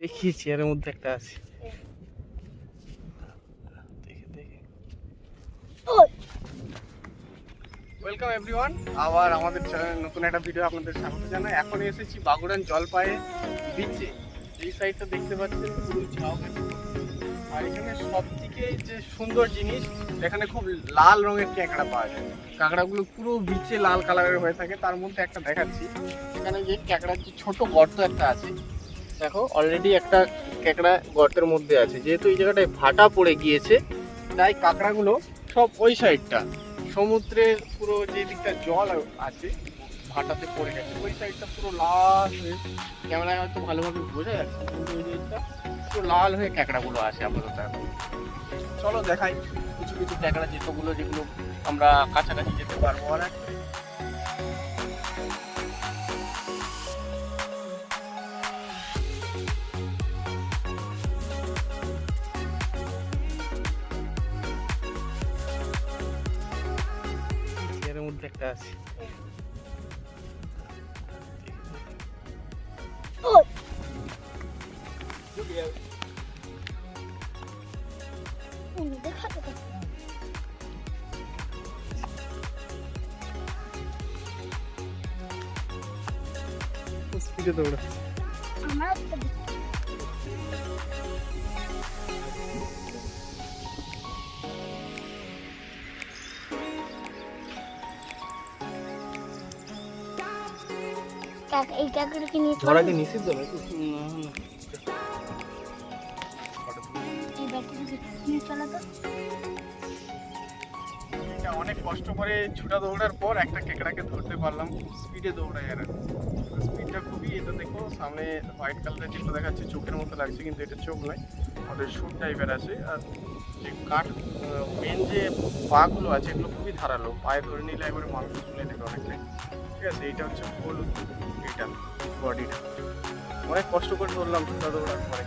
দেখি চেয়ারের মধ্যে একটা আছে। দেখে দেখে। ওয়েলকাম এভরিওয়ান আবার আমাদের নতুন একটা ভিডিও আপনাদের স্বাগত জানাই। এখন এসেছি বাগুড়ান জলপায়ে বিচে এই সাইডটা দেখতে পাচ্ছেন পুরো ঝাউগাছ আর এখানে সব থেকে যে সুন্দর জিনিস এখানে খুব লাল রঙের ক্যাঁকড়া পাওয়া যায়। কাঁকড়াগুলো পুরো বিচে লাল কালারের হয়ে থাকে। তার মধ্যে একটা দেখাচ্ছি। এখানে যে ক্যাঁকড়ার যে ছোট গর্ত একটা আছে দেখো অলরেডি একটা ক্যাঁকড়া গর্তের মধ্যে আছে। যেহেতু এই জায়গাটায় ভাটা পড়ে গিয়েছে, তাই কাঁকড়াগুলো সব ওই সাইডটা। সমুদ্রের পুরো যে দিকটা জল আছে, ভাটাতে পড়ে গেছে। ওই সাইডটা পুরো লাল হয়ে, ক্যামেরায় হয়তো ভালোভাবে বোঝা যাচ্ছে, কিন্তু ওই পুরো লাল হয়ে ক্যাঁকড়াগুলো আসে আপাতত এখন। চলো দেখাই, কিছু কিছু ক্যাঁকড়া যেগুলো যেগুলো আমরা কাছাকাছি যেতে পারব। আর এক চেয়ারের মধ্যে একটা আছে স্পিডে দৌড়া এই কাকড়কে নিয়ে ধরা কি এই নিয়ে অনেক কষ্ট করে ছুটা দৌড়ার পর একটা কেকড়াকে ধরতে পারলাম খুব স্পিডে দৌড়ায় আর স্পিডটা খুবই এটা দেখো সামনে হোয়াইট কালারের যেগুলো দেখাচ্ছে চোখের মতো লাগছে কিন্তু এটা চোখ নয় ওদের শুট টাইপের আছে। আর যে কাঠ মেন যে পাগুলো আছে এগুলো খুবই ধারালো পায়ে ধরে নিলে একবারে মাংস তুলে দেবে অনেকটাই। ঠিক আছে এইটা হচ্ছে হলুদ এটা বডিটা অনেক কষ্ট করে ধরলাম ছোটা দৌড়ার পরে